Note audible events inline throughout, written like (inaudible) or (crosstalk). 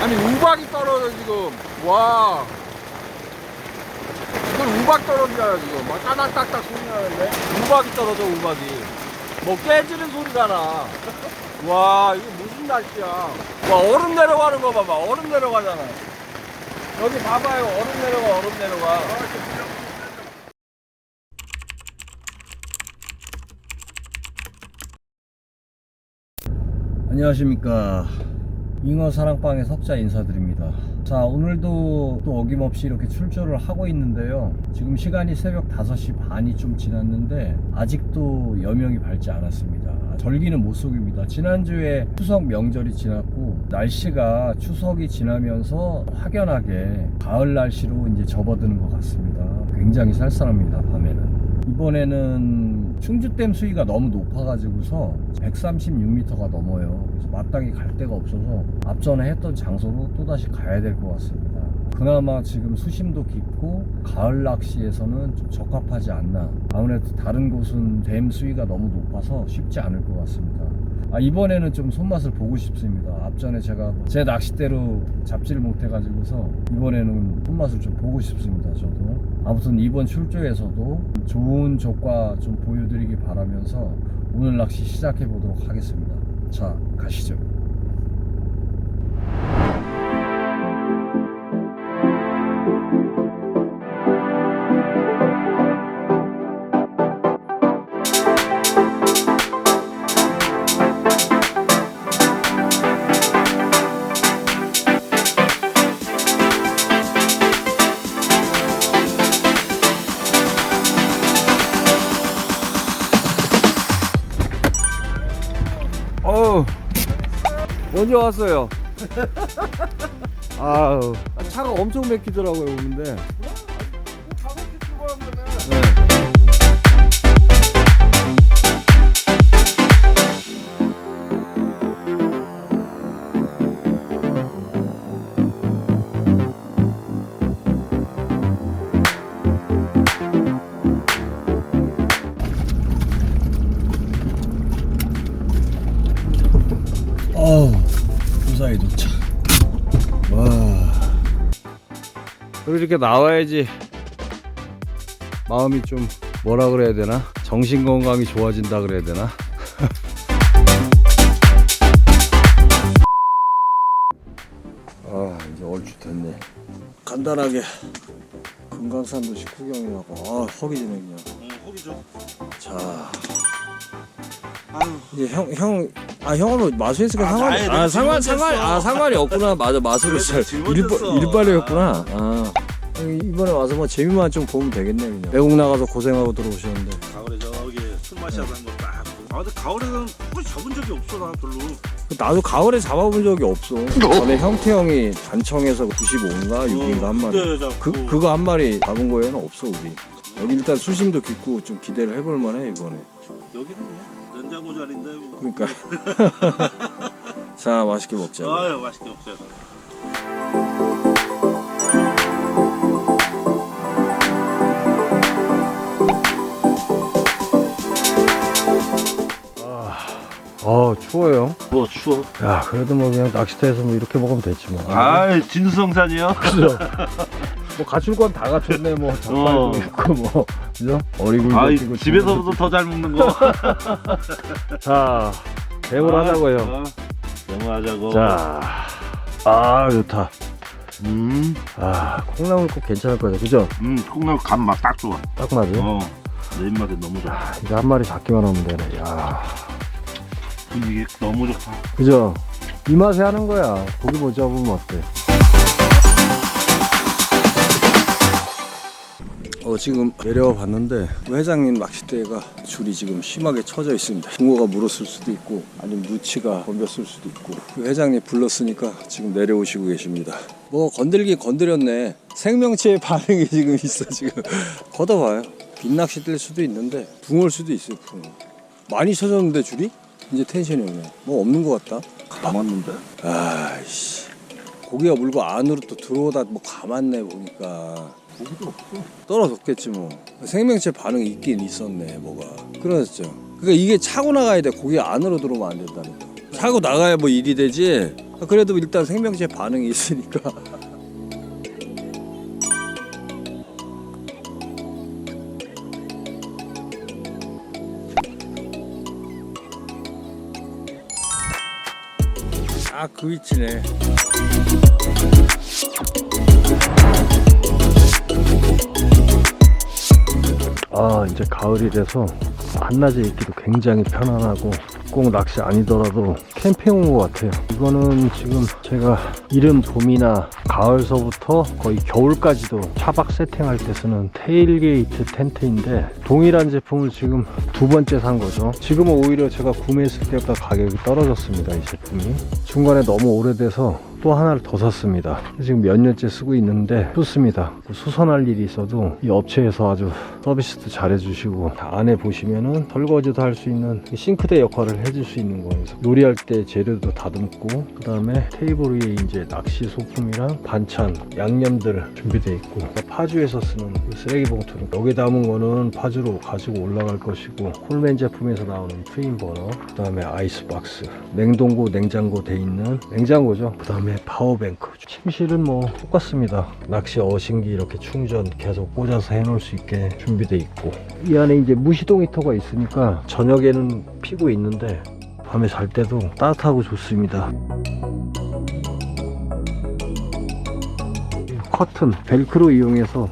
아니 우박이 떨어져 지금. 와. 이건 우박 떨어지잖아 지금? 막 따닥따닥 소리 나는데? 우박이 떨어져 우박이. 뭐 깨지는 소리가 나와 이게 무슨 날씨야. 와 얼음 내려가는 거 봐봐. 얼음 내려가잖아. 여기 봐봐요. 얼음 내려가 얼음 내려가. 안녕하십니까 잉어 사랑방의 석자 인사드립니다. 자 오늘도 또 어김없이 이렇게 출조를 하고 있는데요. 지금 시간이 새벽 5시 반이 좀 지났는데 아직도 여명이 밝지 않았습니다. 절기는 못 속입니다. 지난주에 추석 명절이 지났고 날씨가 추석이 지나면서 확연하게 가을 날씨로 이제 접어드는 것 같습니다. 굉장히 쌀쌀합니다 밤에는. 이번에는 충주댐 수위가 너무 높아가지고서 136m가 넘어요. 그래서 마땅히 갈 데가 없어서 앞전에 했던 장소로 또다시 가야 될 것 같습니다. 그나마 지금 수심도 깊고 가을 낚시에서는 좀 적합하지 않나. 아무래도 다른 곳은 댐 수위가 너무 높아서 쉽지 않을 것 같습니다. 아, 이번에는 좀 손맛을 보고 싶습니다. 앞전에 제가 제 낚싯대로 잡지를 못해가지고서 이번에는 손맛을 좀 보고 싶습니다. 저도. 아무튼 이번 출조에서도 좋은 조과 좀 보여드리기 바라면서 오늘 낚시 시작해 보도록 하겠습니다. 자, 가시죠. 언제 왔어요? (laughs) 아우, 차가 엄청 막히더라고요, 오는데. 그리고 이렇게 나와야지 마음이 좀 뭐라 그래야 되나? 정신 건강이 좋아진다 그래야 되나? (laughs) 아, 이제 얼추 됐네. 간단하게 금강산도 식후경이라고. 아, 허기지네 그냥. 응, 허기죠. 자, 아유, 이제 형, 형, 아 형은 마술했으니까 아, 상관이, 나의 아내 상관, 상관. 아 상관이 없구나. 맞아, 마술을 그래, 잘 질문 일바. 일발이었구나. 아 이번에 와서 뭐 재미만 좀 보면 되겠네 그냥. 외국 나가서 고생하고 들어오셨는데. 가을에 저기 술 마시자고 한거 딱. 아, 근데 가을에는 거의 접은 적이 없어, 나 별로. 나도 가을에 잡아본 적이 없어. 전에 형태 형이 단청에서 95인가 6인가 한 마리. 그 그거 한 마리 잡은 거에는 없어 우리. 여기 일단 수심도 깊고 좀 기대를 해볼 만해 이번에. 여기는 뭐 냉장고 자리인데 뭐. 그러니까. (laughs) 자 맛있게 먹자. 아유, 맛있게 먹어요. 아 추워요. 뭐 추워. 야 그래도 뭐 그냥 낚시터에서 뭐 이렇게 먹으면 됐지 뭐. 아, 진수성찬이요? 그죠. (laughs) 뭐 갖출 건 다 갖췄네 뭐 어. 있고 뭐 그죠? 어리굴도 아, 집에서도 더 잘 먹는 거. (laughs) 자 대물 하자고요. 어, 영화하자고. 자, 아 좋다. 음, 아 콩나물국 괜찮을 거다, 그죠? 음, 콩나물 간맛 딱 좋아. 딱 맞아. 어, 내 입맛에 너무 좋아. 아, 이거 한 마리 잡기만 하면 되네. 야, 분위기 너무 좋다. 그죠? 이 맛에 하는 거야. 고기 못 잡으면 어때? 어 지금 내려와 봤는데 회장님 낚싯대가 줄이 지금 심하게 쳐져 있습니다. 붕어가 물었을 수도 있고 아니면 누치가 덤볐을 수도 있고 그 회장님 불렀으니까 지금 내려오시고 계십니다. 뭐 건들긴 건드렸네. 생명체의 (laughs) 반응이 지금 있어 지금. 걷어봐요. 빈낚시 뜰 수도 있는데 붕어일 수도 있어요. 붕어. 많이 쳐졌는데 줄이 이제 텐션이 오네. 뭐 없는 것 같다. 감았는데? 아이씨 고기가 물고 안으로 또 들어오다 뭐 감았네 보니까 떨어졌겠지 뭐. 생명체 반응이 있긴 있었네 뭐가. 그러셨죠. 그러니까 이게 차고 나가야 돼. 고기 안으로 들어오면 안 된다는 거 차고 나가야 뭐 일이 되지? 그래도 일단 생명체 반응이 있으니까. (laughs) 아, 그 위치네. 이제 가을이 돼서 한낮에 있기도 굉장히 편안하고 꼭 낚시 아니더라도 캠핑 온 것 같아요 이거는 지금 제가 이른 봄이나 가을서부터 거의 겨울까지도 차박 세팅할 때 쓰는 테일게이트 텐트인데 동일한 제품을 지금 두 번째 산 거죠 지금은 오히려 제가 구매했을 때보다 가격이 떨어졌습니다 이 제품이 중간에 너무 오래돼서 또 하나를 더 샀습니다. 지금 몇 년째 쓰고 있는데 좋습니다. 수선할 일이 있어도 이 업체에서 아주 서비스도 잘 해주시고 안에 보시면은 설거지도 할 수 있는 싱크대 역할을 해줄 수 있는 거예요. 요리할 때 재료도 다듬고 그 다음에 테이블 위에 이제 낚시 소품이랑 반찬, 양념들 준비되어 있고 파주에서 쓰는 그 쓰레기 봉투는 여기 담은 거는 파주로 가지고 올라갈 것이고 콜맨 제품에서 나오는 트윈 버너 그 다음에 아이스박스 냉동고 냉장고 돼 있는 냉장고죠. 그 다음에 파워뱅크. 침실은 뭐 똑같습니다. 낚시 어신기 이렇게 충전 계속 꽂아서 해놓을 수 있게 준비돼 있고. 이 안에 이제 무시동 히터가 있으니까 저녁에는 피고 있는데 밤에 잘 때도 따뜻하고 좋습니다. 커튼 벨크로 이용해서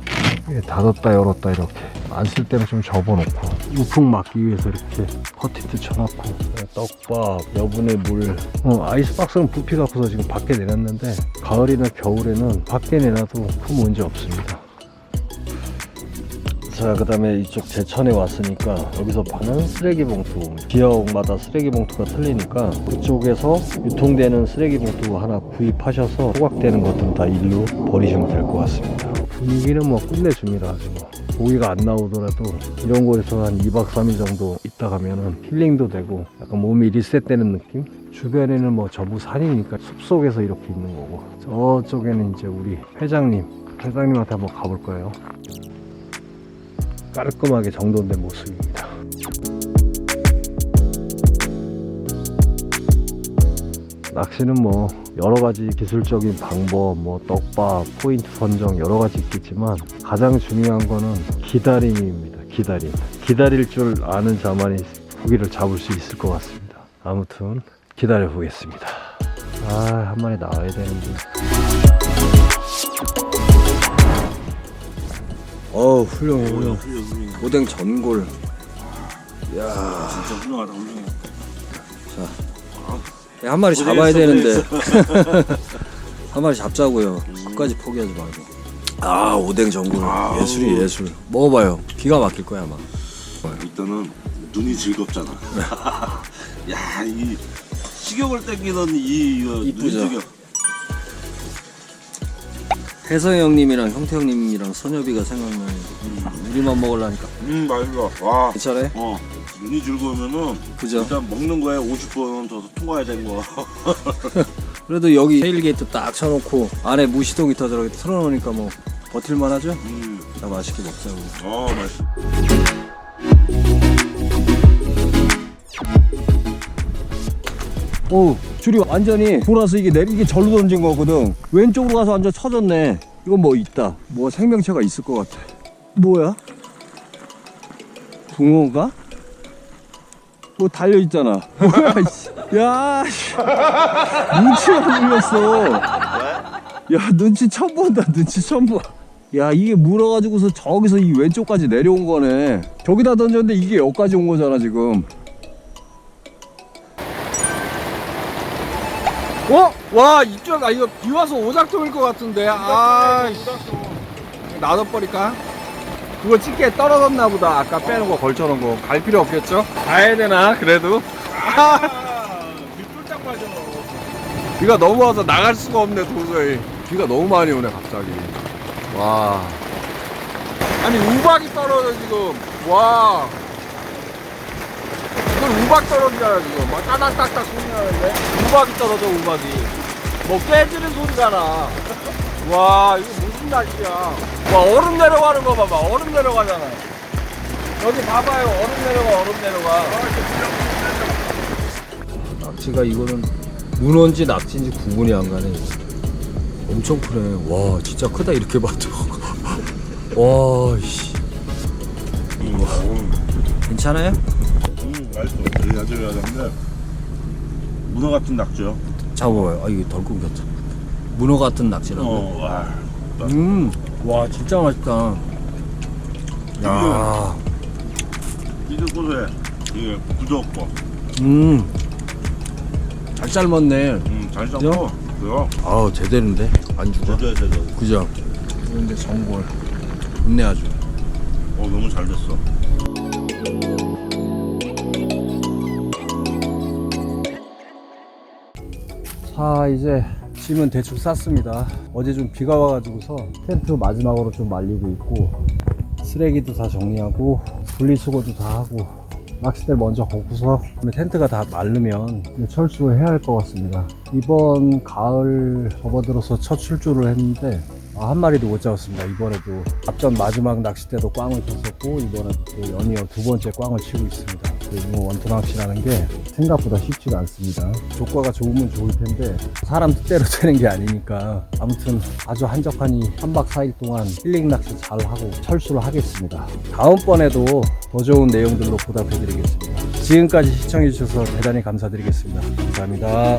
닫았다 열었다 이렇게 안 쓸 때는 좀 접어놓고 우풍 막기 위해서 이렇게 커티트 쳐놓고 떡밥 여분의 물. 어, 아이스박스는 부피 갖고서 지금 밖에 내놨는데 가을이나 겨울에는 밖에 내놔도 큰 문제 없습니다 자, 그 다음에 이쪽 제천에 왔으니까 여기서 파는 쓰레기 봉투 지역마다 쓰레기 봉투가 틀리니까 그쪽에서 유통되는 쓰레기 봉투 하나 구입하셔서 소각되는 것들은 다 일로 버리시면 될 것 같습니다. 분위기는 뭐 끝내줍니다 아주 뭐. 고기가 안 나오더라도 이런 곳에서 한 2박 3일 정도 있다 가면은 힐링도 되고 약간 몸이 리셋되는 느낌? 주변에는 뭐 전부 산이니까 숲속에서 이렇게 있는 거고 저쪽에는 이제 우리 회장님 회장님한테 한번 가볼 거예요 깔끔하게 정돈된 모습입니다. 낚시는 뭐 여러 가지 기술적인 방법, 뭐 떡밥, 포인트 선정 여러 가지 있겠지만 가장 중요한 거는 기다림입니다. 기다림. 기다릴 줄 아는 자만이 고기를 잡을 수 있을 것 같습니다. 아무튼 기다려 보겠습니다. 아, 한 마리 나와야 되는데. 어우, 훌륭해, 훌륭해. 훌륭해. 오뎅 전골. 진짜 훌륭하다 훌륭해. 한 마리 잡아야 되는데 (laughs) 한 마리 잡자고요. 끝까지 포기하지 말고. 아 오뎅 전골 아우. 예술이 예술. 먹어봐요. 기가 막힐 거야 아마. 일단은 눈이 즐겁잖아. (laughs) 야, 이 식욕을 땡기던 이 이거 이쁘죠? 눈 즐겨. 혜성 형님이랑 형태 형님이랑 선엽이가 생각나요. 우리만 먹으려니까. 음, 맛있어. 와. 괜찮아요? 어, 눈이 즐거우면은 그죠? 일단 먹는 거에 50번 더 통과해야 되는 거. (laughs) 그래도 여기 테일 게이트 딱 쳐놓고 안에 무시동 히터 저렇게 틀어놓으니까 뭐 버틸만 하죠? 음, 자 맛있게 먹자고. 어, 맛있어. 오 줄이 완전히 돌아서 이게 내리 이게 절로 던진 거거든. 왼쪽으로 가서 완전 쳐졌네. 이건 뭐 있다. 뭐 생명체가 있을 것 같아. 뭐야? 붕어가? 뭐 달려 있잖아. 뭐야 (laughs) 씨. 야 씨. 눈치가 물렸어. 야 눈치 처음 본다 눈치 처음 봐야 이게 물어가지고서 저기서 이 왼쪽까지 내려온 거네. 저기다 던졌는데 이게 여기까지 온 거잖아 지금 어? 와 이쪽 아 이거 비 와서 오작동일 것 같은데. 아 나도 버릴까? 그거 찍게 떨어졌나 보다. 아까 빼는 거 걸쳐놓은 거. 갈 필요 없겠죠? 가야 되나 그래도? 아 (laughs) 빗불짝 빠져. 비가 너무 와서 나갈 수가 없네 도저히. 비가 너무 많이 오네 갑자기. 와. 아니 우박이 떨어져 지금. 와 이건 우박 떨어지잖아 지금 막 따닥따닥 소리 나는데 우박이 떨어져 우박이 뭐 깨지는 소리가 나와 이거 무슨 날씨야 와 얼음 내려가는 거 봐봐 얼음 내려가잖아 여기 봐봐요 얼음 내려가 얼음 내려가 낙지가 이거는 문어인지 낙지인지 구분이 안 가네. 엄청 크네. 와, 진짜 크다 이렇게 봐도. (laughs) 와, 씨. 괜찮아요? 음 맛있어 되게 야들야들한데 문어 같은 낙지요 잡아봐요. 아, 이게 덜 끊겼다. 문어 같은 낙지라고. 어 와 음, 와, 진짜 맛있다. 야, 이들고소해 이게 부드럽고 음, 잘 삶았네. 음잘 그죠? 삶고 그래요 아우, 제대로인데? 안주가. 제대로 제대로 그죠? 그런데 전골. 좋네, 아주. 어 너무 잘 됐어 자 이제 짐은 대충 쌌습니다. 어제 좀 비가 와가지고서 텐트 마지막으로 좀 말리고 있고 쓰레기도 다 정리하고 분리수거도 다 하고 낚싯대를 먼저 걷고서 텐트가 다 마르면 철수를 해야 할 것 같습니다. 이번 가을 접어들어서 첫 출조를 했는데 아, 한 마리도 못 잡았습니다. 이번에도 앞전 마지막 낚싯대도 꽝을 쳤었고 이번에 또 연이어 두 번째 꽝을 치고 있습니다. 그리고 원투 낚시라는 게 생각보다 쉽지가 않습니다. 조과가 좋으면 좋을 텐데 사람 뜻대로 (laughs) 되는 게 아니니까. 아무튼 아주 한적하니 3박 4일 동안 힐링 낚시 잘 하고 철수를 하겠습니다. 다음번에도 더 좋은 내용들로 보답해 드리겠습니다. 지금까지 시청해 주셔서 대단히 감사드리겠습니다. 감사합니다